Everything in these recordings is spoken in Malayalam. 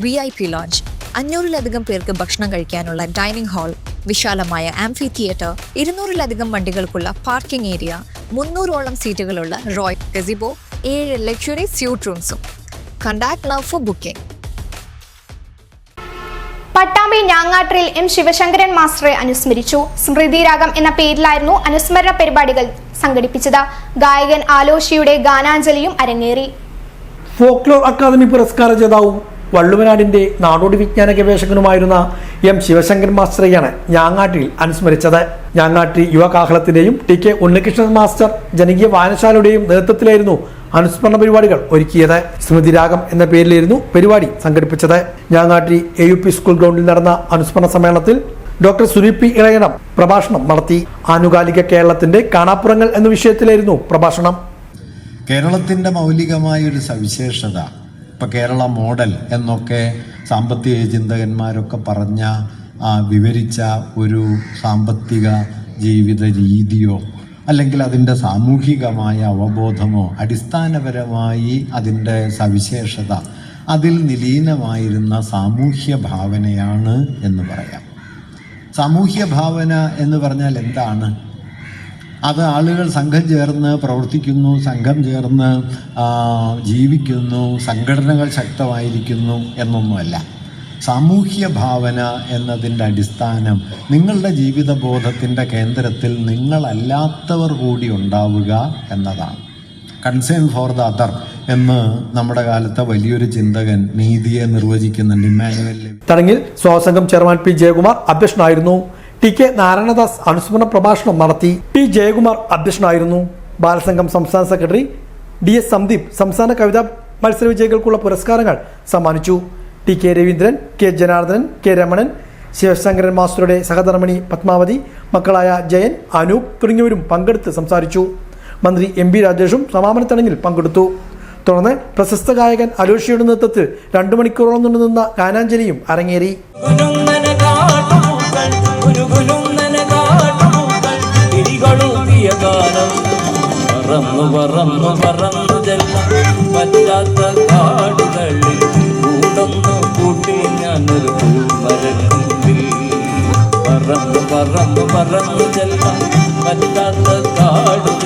വി ഐ പി ലോഞ്ച് അഞ്ഞൂറിലധികം പേർക്ക് ഭക്ഷണം കഴിക്കാനുള്ള ഡൈനിങ് ഹാൾ വിശാലമായ ആംഫി തിയേറ്റർ ഇരുന്നൂറിലധികം വണ്ടികൾക്കുള്ള പാർക്കിംഗ് ഏരിയ മുന്നൂറോളം സീറ്റുകളുള്ള റോയൽ ഗസിബോ ഏഴ് luxury suite റൂംസും. Contact now for booking Pattambi ഞാങ്ങാട്ടിൽ M Sivasankaran മാസ്റ്ററെ അനുസ്മരിച്ചു. സ്മൃതിരാഗം എന്ന പേരിലായിരുന്നു അനുസ്മരണ പരിപാടികൾ സംഘടിപ്പിച്ചത്. ഗായകൻ ആലോഷിയുടെ ഗാനാഞ്ജലിയും അരങ്ങേറി. ഫോക്ലോർ അക്കാദമി പുരസ്കാര ജേതാവും വള്ളുവനാടിന്റെ നാടോടി വിജ്ഞാന ഗവേഷകനുമായിരുന്ന എം ശിവശങ്കർ മാസ്റ്ററെയാണ് ഞാങ്ങാട്ടിൽ അനുസ്മരിച്ചത്. ഞാങ്ങാട്ടി യുവകാഹളത്തിന്റെയും ടി കെ ഉണ്ണികൃഷ്ണൻ മാസ്റ്റർ ജനകീയ വായനശാലയുടെയും നേതൃത്വത്തിലായിരുന്നു അനുസ്മരണ പരിപാടികൾ ഒരുക്കിയത്. സ്മൃതിരാഗം എന്ന പേരിലായിരുന്നു പരിപാടി സംഘടിപ്പിച്ചത്. ഞാങ്ങാട്ടി എ യു പി സ്കൂൾ ഗ്രൗണ്ടിൽ നടന്ന അനുസ്മരണ സമ്മേളനത്തിൽ ഡോക്ടർ സുരീപി ഇളയണം പ്രഭാഷണം നടത്തി. ആനുകാലിക കേരളത്തിന്റെ കാണാപ്പുറങ്ങൾ എന്ന വിഷയത്തിലായിരുന്നു പ്രഭാഷണം. കേരളത്തിന്റെ മൗലികമായ ഒരു സവിശേഷത ഇപ്പം കേരള മോഡൽ എന്നൊക്കെ സാമ്പത്തിക ചിന്തകന്മാരൊക്കെ പറഞ്ഞ വിവരിച്ച ഒരു സാമ്പത്തിക ജീവിത രീതിയോ അല്ലെങ്കിൽ അതിന്റെ സാമൂഹികമായ അവബോധമോ അടിസ്ഥാനപരമായി അതിന്റെ സവിശേഷത അതിൽ നിലീനമായിരുന്ന സാമൂഹ്യ ഭാവനയാണ് എന്ന് പറയാം. സാമൂഹ്യ ഭാവന എന്ന് പറഞ്ഞാൽ എന്താണ്? അത് ആളുകൾ സംഘം ചേർന്ന് പ്രവർത്തിക്കുന്നു സംഘം ചേർന്ന് ജീവിക്കുന്നു സംഘടനകൾ ശക്തമായിരിക്കുന്നു എന്നൊന്നുമല്ല. സാമൂഹ്യ ഭാവന എന്നതിന്റെ അടിസ്ഥാനം നിങ്ങളുടെ ജീവിതബോധത്തിന്റെ കേന്ദ്രത്തിൽ നിങ്ങളല്ലാത്തവർ കൂടി ഉണ്ടാവുക എന്നതാണ്. കൺസേൺ ഫോർ ദ അതർ എന്ന് നമ്മുടെ കാലത്തെ വലിയൊരു ചിന്തകൻ നീതിയെ നിർവചിക്കുന്നുണ്ട് ഇമ്മാനുവൽ ചടങ്ങിൽ സ്വാസംഘം ചെയർമാൻ പി ജയകുമാർ അധ്യക്ഷനായിരുന്നു. ടി കെ നാരായണദാസ് അനുസ്മരണ പ്രഭാഷണം നടത്തി ടി ജയകുമാർ അധ്യക്ഷനായിരുന്നു. ബാലസംഘം സംസ്ഥാന സെക്രട്ടറി ഡി എസ് സന്ദീപ് സംസ്ഥാന കവിതാ മത്സര വിജയികൾക്കുള്ള പുരസ്കാരങ്ങൾ സമ്മാനിച്ചു. T K Raveendran K Janardhanan K Ramanan Sivasankaran മാസ്റ്ററുടെ സഹധർമ്മിണി പത്മാവതി മക്കളായ ജയൻ അനൂപ് തുടങ്ങിയവരും പങ്കെടുത്ത് സംസാരിച്ചു. മന്ത്രി എം പി രാജേഷും സമാപന ചടങ്ങിൽ പങ്കെടുത്തു. തുടർന്ന് പ്രശസ്ത ഗായകൻ അലോഷിയുടെ നേതൃത്വത്തിൽ രണ്ടു മണിക്കൂറോളം നീണ്ടുനിന്ന ഗാനാഞ്ജലിയും അരങ്ങേറി. ജന്മം പറ്റാത്ത കാടുകളിൽ കൂടൊന്ന് കൂട്ടി ഞാൻ മരത്തിൽ പറന്ന് പറന്ന് പറന്ന് ജന്മം പറ്റാത്ത കാടുകൾ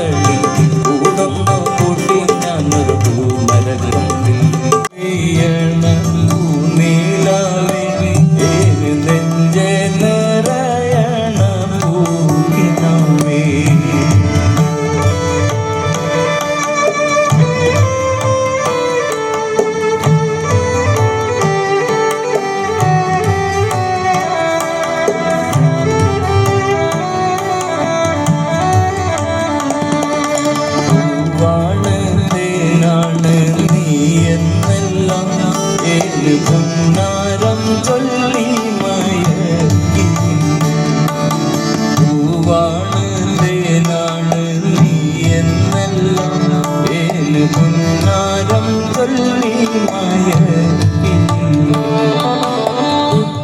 முன்னாரம் சொல்லி மாய